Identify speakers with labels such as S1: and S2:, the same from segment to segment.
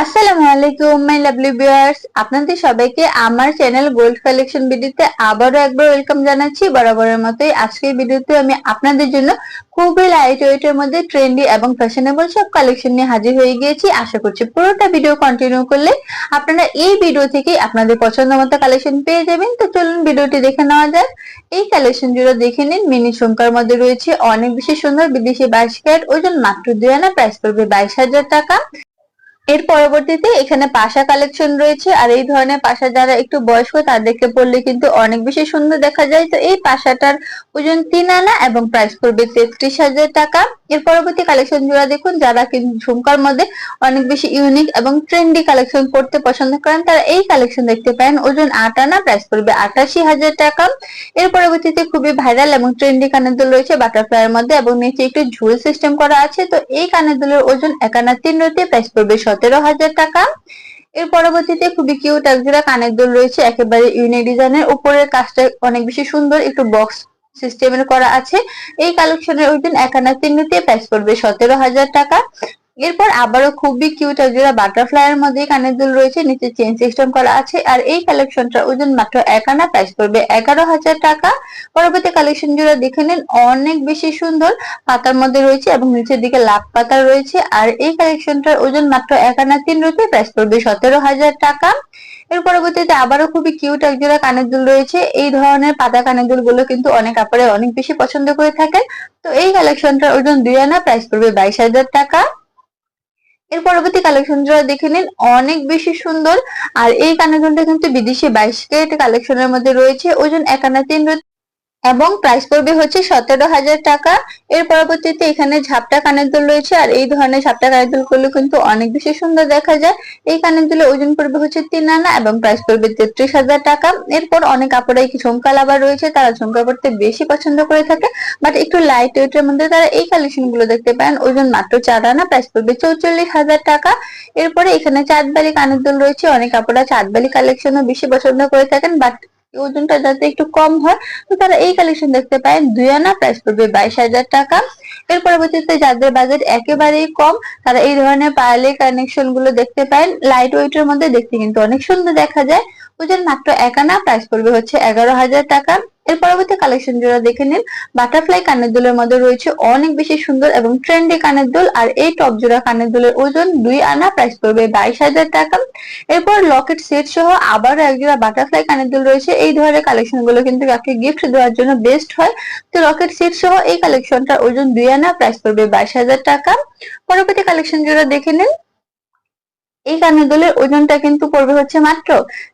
S1: আসসালামু আলাইকুম my lovely viewers আপনাদের সবাইকে আমার চ্যানেল গোল্ড কালেকশন ভিডিওতে আবারও একবার ওয়েলকাম জানাচ্ছি। বরাবরের মতোই আজকের ভিডিওতে আমি আপনাদের জন্য খুবই লাইট ওয়েটের মধ্যে ট্রেন্ডি এবং ফ্যাশনেবল সব কালেকশন নিয়ে হাজির হয়ে গিয়েছি। আশা করছি পুরোটা ভিডিও কন্টিনিউ করলে আপনারা এই ভিডিও থেকে আপনাদের পছন্দ মতো কালেকশন পেয়ে যাবেন। তো চলুন ভিডিওটি দেখে নেওয়া যাক। এই কালেকশন জুড়ে দেখে নিন মিনি ঝুমকার মধ্যে রয়েছে অনেক বেশি সুন্দর বিদেশি বাইশ ক্যারেট ওজন মাত্র দুই আনা প্রাইস পড়বে বাইশ হাজার টাকা। এর পরবর্তীতে এখানে পাশা কালেকশন রয়েছে, আর এই ধরনের পাশা যারা একটু বয়স্ক তাদেরকে পড়লে কিন্তু অনেক বেশি সুন্দর দেখা যায়। তো এই পাশাটার ওজন তিন আনা এবং প্রাইস পড়বে তেত্রিশ হাজার টাকা। এর পরবর্তী কালেকশন জোড়া দেখুন, যারা কিন্তু ঝুমকার মধ্যে অনেক বেশি ইউনিক এবং ট্রেন্ডি কালেকশন পড়তে পছন্দ করেন, তারা এই কালেকশন দেখতে পারেন। ওজন আট আনা প্রাইস পড়বে আটাশি হাজার টাকা। এর পরবর্তীতে খুবই ভাইরাল এবং ট্রেন্ডি কানের দুল রয়েছে বাটারফ্লাইয়ের মধ্যে এবং নিচে একটু ঝুল সিস্টেম করা আছে। তো এই কানের দুলের ওজন একানা তিন রুটি প্রাইস পড়বে সতেরো হাজার টাকা। এর পরবর্তীতে খুবই কিউট একজোড়া কানের দুল রয়েছে, একেবারে ইউনিক ডিজাইনের উপরের কাজটা অনেক বেশি সুন্দর, একটু বক্স সিস্টেমের করা আছে। এই কালেকশনের ওজন একানা তিন রুটি প্রাইস পড়বে সতেরো হাজার টাকা। এরপর আবারও খুবই কিউট একজোড়া বাটারফ্লাই এর মধ্যে কানের দুল রয়েছে, নিচে চেন সিস্টেম করা আছে। আর এই কালেকশনটার ওজন মাত্র এক আনা প্রাইস পড়বে এগারো হাজার টাকা। পরবর্তী কালেকশন জোড়া দেখে নিন, অনেক বেশি সুন্দর পাতার মধ্যে রয়েছে এবং নিচের দিকে লাভ পাতা রয়েছে। আর এই কালেকশনটার ওজন মাত্র এক আনা তিন রুপি প্রাইস পড়বে সতেরো হাজার টাকা। এর পরবর্তীতে আবারও খুবই কিউট একজোড়া কানের দুল রয়েছে। এই ধরনের পাতা কানের দুলগুলো কিন্তু অনেক আপারে অনেক বেশি পছন্দ করে থাকেন। তো এই কালেকশনটার ওজন দুই আনা প্রাইস পড়বে বাইশ হাজার টাকা। এর পরবর্তী কালেকশনটা দেখে নিন, অনেক বেশি সুন্দর। আর এই কানেকশনটা কিন্তু বিদেশি বাইশ কেট কালেকশনের মধ্যে রয়েছে। ওজন এক আনা তিন এবং প্রাইস পড়বে হচ্ছে সতেরো হাজার টাকা। এর পরবর্তীতে এখানে ঝাপটা কানের দুল রয়েছে আর এই ধরনের ঝাপটা কানের দুলগুলো কিন্তু অনেক বেশি সুন্দর দেখা যায়। এই কানের দুলে ওজন পড়বে হচ্ছে তিন আনা এবং প্রাইস পড়বে তেত্রিশ হাজার টাকা। এরপর অনেক কাপড়ে ঝুমকা লাভার রয়েছে, তারা ঝুমকা পড়তে বেশি পছন্দ করে থাকে। বাট একটু লাইট ওয়েটের মধ্যে তারা এই কালেকশনগুলো দেখতে পান ওজন মাত্র চার আনা প্রাইস পড়বে চৌচল্লিশ হাজার টাকা। এরপরে এখানে চাঁদবালি কানের দুল রয়েছে। অনেক কাপড়া চাঁদবালি কালেকশনও বেশি পছন্দ করে থাকেন বাট ওজনটা যাতে একটু কম হয়, তো তারা এই কালেকশন দেখতে পায় দুই আনা প্রাইস পড়বে বাইশ হাজার টাকা। এর পরবর্তীতে যাদের বাজেট একেবারেই কম, তারা এই ধরনের পার্লে কানেকশনগুলো দেখতে পায়। লাইট ওয়েটের মধ্যে দেখতে কিন্তু অনেক সুন্দর দেখা যায়। ওজন মাত্র এক আনা প্রাইস পড়বে হচ্ছে এগারো হাজার টাকা। এর পরবর্তী কালেকশন জোড়া দেখে নিন। বাটারফ্লাই কানের দুলের মধ্যে রয়েছে অনেক বেশি সুন্দর এবং ট্রেন্ডি কানের দুল, আর এই টপ জোড়া কানের দুলের ওজন দুই আনা প্রাইস পড়বে বাইশ হাজার টাকা। এরপর লকেট সেট সহ আবারও এক জোড়া বাটারফ্লাই কানের দুল রয়েছে। এই ধরনের কালেকশনগুলো কিন্তু কাকে গিফট দেওয়ার জন্য বেস্ট হয়। তো রকেট সেট সহ এই কালেকশনটার ওজন দুই আনা প্রাইস পড়বে বাইশ হাজার টাকা। পরবর্তী কালেকশন জোড়া দেখে নিন। এই কানের দুলের ওজনটা কিন্তু পড়বে হচ্ছে মাত্র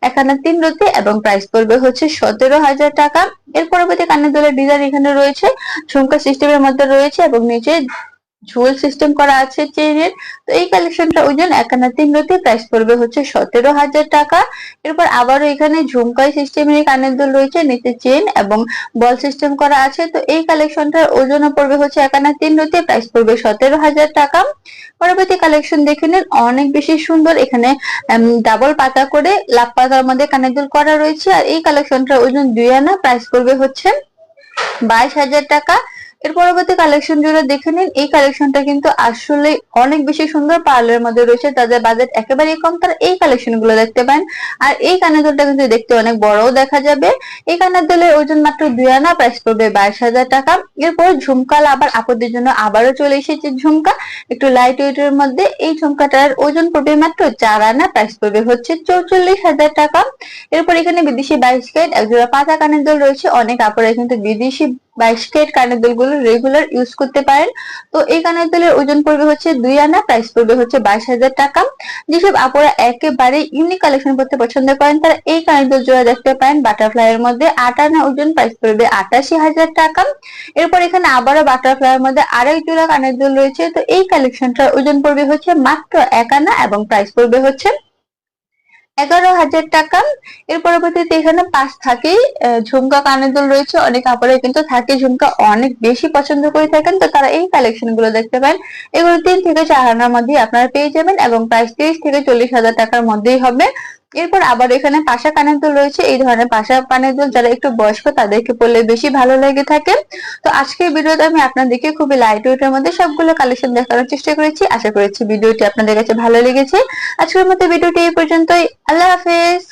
S1: এক এখানে তিন রুপি এবং প্রাইস পড়বে হচ্ছে সতেরো হাজার টাকা। এর পরবর্তী কানের দুলের ডিজাইন এখানে রয়েছে, ঝুমকা সিস্টেমের মধ্যে রয়েছে এবং নিচে ঝুল সিস্টেম করা আছে চেইনের, তো এই কালেকশনটা ওজন একানা তিন রতি প্রাইস পড়বে হচ্ছে সতেরো হাজার টাকা। এরপর আবারও এখানে ঝুমকাই সিস্টেমের কানের দুল রয়েছে, নিচে চেন এবং বল সিস্টেম করা আছে। তো এই কালেকশনটার ওজনও পড়বে হচ্ছে একানা তিন রতি প্রাইস পড়বে সতেরো হাজার টাকা। পরবর্তী কালেকশন দেখে নিন, অনেক বেশি সুন্দর এখানে ডাবল পাতা করে লাভ পাতার মধ্যে কানের দুল করা রয়েছে। আর এই কালেকশনটার ওজন দুই আনা প্রাইস পড়বে হচ্ছে বাইশ হাজার টাকা। এর পরবর্তী কালেকশন জুড়ে দেখে নিন। এই কালেকশনটা কিন্তু আসলে অনেক বেশি সুন্দর পার্লের মধ্যে রয়েছে। তাদের বাজেট একেবারেই কম, তারা এই কালেকশনগুলো দেখতে পান। আর এই কানের দোলটা কিন্তু দেখতে অনেক বড়ও দেখা যাবে। এই কানের দোলের ওজন মাত্র দুই আনা প্রাইস পড়বে বাইশ হাজার টাকা। এরপর ঝুমকা আবার আপদের জন্য আবারও চলে এসেছে ঝুমকা। একটু লাইট ওয়েটের মধ্যে এই ঝুমকাটার ওজন পড়বে মাত্র চার আনা প্রাইস পড়বে হচ্ছে চৌচল্লিশ হাজার টাকা। এরপর এখানে বিদেশি বাইশ কেট একজোড়া পাতা কানের দোল রয়েছে। অনেক কাপড়ে কিন্তু বিদেশি বাইশ কেট কানের দুলগুলো রেগুলার ইউজ করতে পারেন। তো এই কানের দুলের ওজন পড়বে হচ্ছে দুই আনা প্রাইস পড়বে হচ্ছে বাইশ হাজার টাকা। যেসব আপুরা একেবারে ইউনিক কালেকশন করতে পছন্দ করেন, তারা এই কানের দুল জোড়া দেখতে পারেন। বাটারফ্লাই এর মধ্যে আট আনা ওজন প্রাইস পড়বে আটাশি হাজার টাকা। এরপর এখানে আবারও বাটারফ্লাই এর মধ্যে আরেক জোড়া কানের দুল রয়েছে। তো এই কালেকশনটার ওজন পড়বে হচ্ছে মাত্র এক আনা এবং প্রাইস পড়বে হচ্ছে এগারো হাজার টাকা। এর পরবর্তীতে এখানে পাঁচ থাকেই ঝুমকা কানের দুল রয়েছে, অনেক কাপড়ে কিন্তু থাকে, ঝুমকা অনেক বেশি পছন্দ করে থাকেন। তো তারা এই কালেকশনগুলো দেখতে পান এগুলো তিন থেকে চার আনার মধ্যে আপনারা পেয়ে যাবেন এবং প্রাইস তিরিশ থেকে চল্লিশ হাজার টাকার মধ্যেই হবে। এরপর আবার এখানে পাশা কানের দুল রয়েছে। এই ধরনের পাশা কানের দুল যারা একটু বয়স্ক, তাদেরকে পড়লে বেশি ভালো লেগে থাকে। তো আজকের ভিডিওতে আমি আপনাদেরকে খুবই লাইট ওয়েটের মধ্যে সবগুলো কালেকশন দেখানোর চেষ্টা করেছি। আশা করেছি ভিডিওটি আপনাদের কাছে ভালো লেগেছে। আজকের মতো ভিডিওটি এই পর্যন্তই। আল্লাহ হাফেজ।